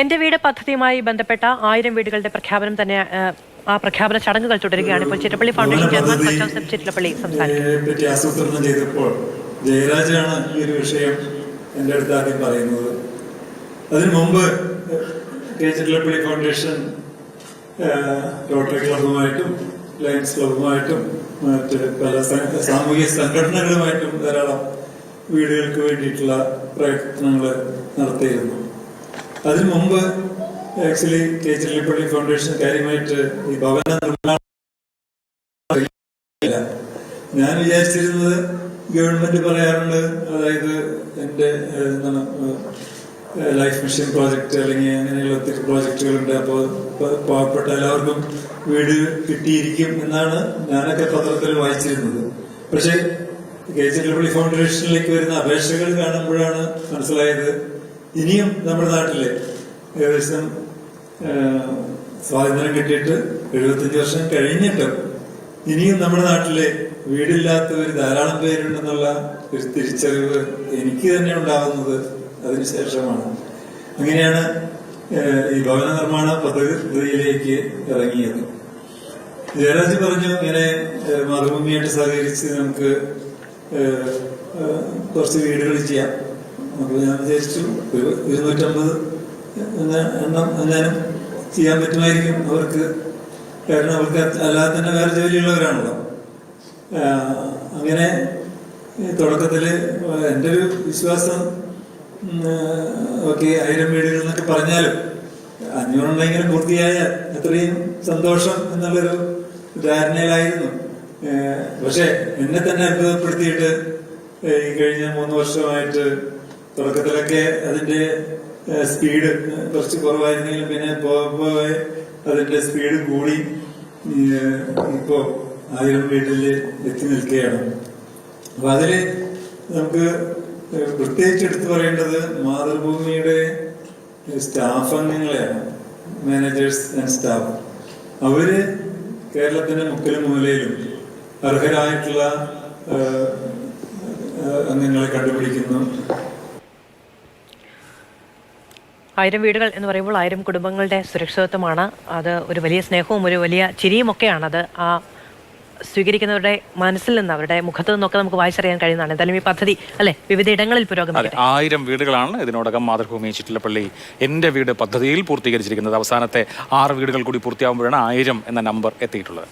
എന്റെ വീട് പദ്ധതിയുമായി ബന്ധപ്പെട്ട ആയിരം വീടുകളുടെ പ്രഖ്യാപനം തന്നെ ആ പ്രഖ്യാപന ചടങ്ങുകൾ തുടരുകയാണ്. ഇപ്പോൾ Chittilappilly foundation chairman Joseph Chittilappilly സംസാരിക്കുന്നത് യെ ആസൂത്രണം ചെയ്തപ്പോൾ ജയരാജാണ് ഈ ഒരു വിഷയം എന്റെ അടുത്ത് ആദ്യം പറയുന്നത്. അതിനു മുമ്പ് കെ ചിറ്റലപ്പള്ളി ഫൗണ്ടേഷൻ റോട്ടറി ക്ലബുമായിട്ടും ലയൻസ് ക്ലബുമായിട്ടും മറ്റ് പല സാമൂഹിക സംഘടനകളുമായിട്ടും ധാരാളം വീടുകൾക്ക് വേണ്ടിയിട്ടുള്ള പ്രയത്നങ്ങൾ നടത്തിയിരുന്നു. അതിനു മുമ്പ് ആക്ച്വലി കെ ചിറ്റലപ്പള്ളി ഫൗണ്ടേഷൻ കാര്യമായിട്ട് ഈ ഭവന നിർമ്മാണം. ഞാൻ വിചാരിച്ചിരുന്നത് ഗവൺമെന്റ് പറയാറുണ്ട് അതായത് എന്റെ എന്താണ് ലൈഫ് മിഷൻ പ്രോജക്റ്റ് അല്ലെങ്കിൽ അങ്ങനെയുള്ള ഒത്തിരി പ്രോജക്റ്റുകളുണ്ട് അപ്പോൾ പാവപ്പെട്ട എല്ലാവർക്കും വീട് കിട്ടിയിരിക്കും എന്നാണ് ഞാനൊക്കെ പത്രത്തിൽ വായിച്ചിരുന്നത് പക്ഷേ കെ ചിറ്റപ്പള്ളി ഫൗണ്ടേഷനിലേക്ക് വരുന്ന അപേക്ഷകൾ കാണുമ്പോഴാണ് മനസ്സിലായത് ഇനിയും നമ്മുടെ നാട്ടിലെ ഏകദേശം സ്വാതന്ത്ര്യം കിട്ടിയിട്ട് എഴുപത്തഞ്ച് വർഷം കഴിഞ്ഞിട്ടും ഇനിയും നമ്മുടെ നാട്ടിലെ വീടില്ലാത്തവർ ധാരാളം പേരുണ്ടെന്നുള്ള ഒരു തിരിച്ചറിവ് എനിക്ക് തന്നെ ഉണ്ടാകുന്നത് അതിനുശേഷമാണ് അങ്ങനെയാണ് ഈ ഭവന നിർമ്മാണ പദ്ധതിയിലേക്ക് ഇറങ്ങിയത്. ജയരാജ് പറഞ്ഞു ഇങ്ങനെ മറുഭൂമിയായിട്ട് സഹകരിച്ച് നമുക്ക് കുറച്ച് വീടുകൾ ചെയ്യാം. അപ്പൊ ഞാൻ വിചാരിച്ചു ഇരുന്നൂറ്റമ്പത് എണ്ണം എങ്ങാനും ചെയ്യാൻ പറ്റുമായിരിക്കും അവർക്ക്. കാരണം അവർക്ക് അല്ലാതെ തന്നെ വേറെ ജോലിയുള്ളവരാണല്ലോ. അങ്ങനെ തുടക്കത്തിൽ എന്റെ ഒരു വിശ്വാസം ഓക്കെ ആയിരം വീടുകൾ എന്നൊക്കെ പറഞ്ഞാലും അഞ്ഞൂറുണ്ടെങ്കിലും പൂർത്തിയായ അത്രയും സന്തോഷം എന്നുള്ളൊരു ധാരണയിലായിരുന്നു. പക്ഷേ എന്നെ തന്നെ അത്ഭുതപ്പെടുത്തിയിട്ട് ഈ കഴിഞ്ഞ മൂന്ന് വർഷമായിട്ട് തുടക്കത്തിലൊക്കെ അതിന്റെ സ്പീഡ് കുറച്ച് കുറവായിരുന്നെങ്കിലും പിന്നെ പോകെ അതിന്റെ സ്പീഡ് കൂടി ഇപ്പോ ആയിരം വീട്ടിൽ എത്തി നിൽക്കുകയാണ്. അപ്പൊ അതിൽ നമുക്ക് പ്രത്യേകിച്ച് എടുത്തു പറയേണ്ടത് മാതൃഭൂമിയുടെ സ്റ്റാഫ് അംഗങ്ങളെയാണ് മാനേജേഴ്സ് ആൻഡ് സ്റ്റാഫ് അവർ കേരളത്തിന്റെ മുക്കിലും മൂലയിലും അർഹരായിട്ടുള്ള അംഗങ്ങളെ കണ്ടുപിടിക്കുന്നു. ആയിരം വീടുകൾ എന്ന് പറയുമ്പോൾ ആയിരം കുടുംബങ്ങളുടെ സുരക്ഷിതത്വമാണ്. അത് ഒരു വലിയ സ്നേഹവും ഒരു വലിയ ചിരിയും ഒക്കെയാണ് അത് ആ സ്വീകരിക്കുന്നവരുടെ മനസ്സിൽ നിന്ന് അവരുടെ മുഖത്ത് നിന്നൊക്കെ നമുക്ക് വായിച്ചറിയാൻ കഴിയുന്നതാണ്. എന്തായാലും ഈ പദ്ധതി അല്ലെ വിവിധ ഇടങ്ങളിൽ അതെ പുരോഗമിക്കട്ടെ ആയിരം വീടുകളാണ് ഇതിനോടകം മാതൃഭൂമി ചിറ്റിലപ്പള്ളി എന്റെ വീട് പദ്ധതിയിൽ പൂർത്തീകരിച്ചിരിക്കുന്നത്. അവസാനത്തെ ആറ് വീടുകൾ കൂടി പൂർത്തിയാകുമ്പോഴാണ് ആയിരം എന്ന നമ്പർ എത്തിയിട്ടുള്ളത്.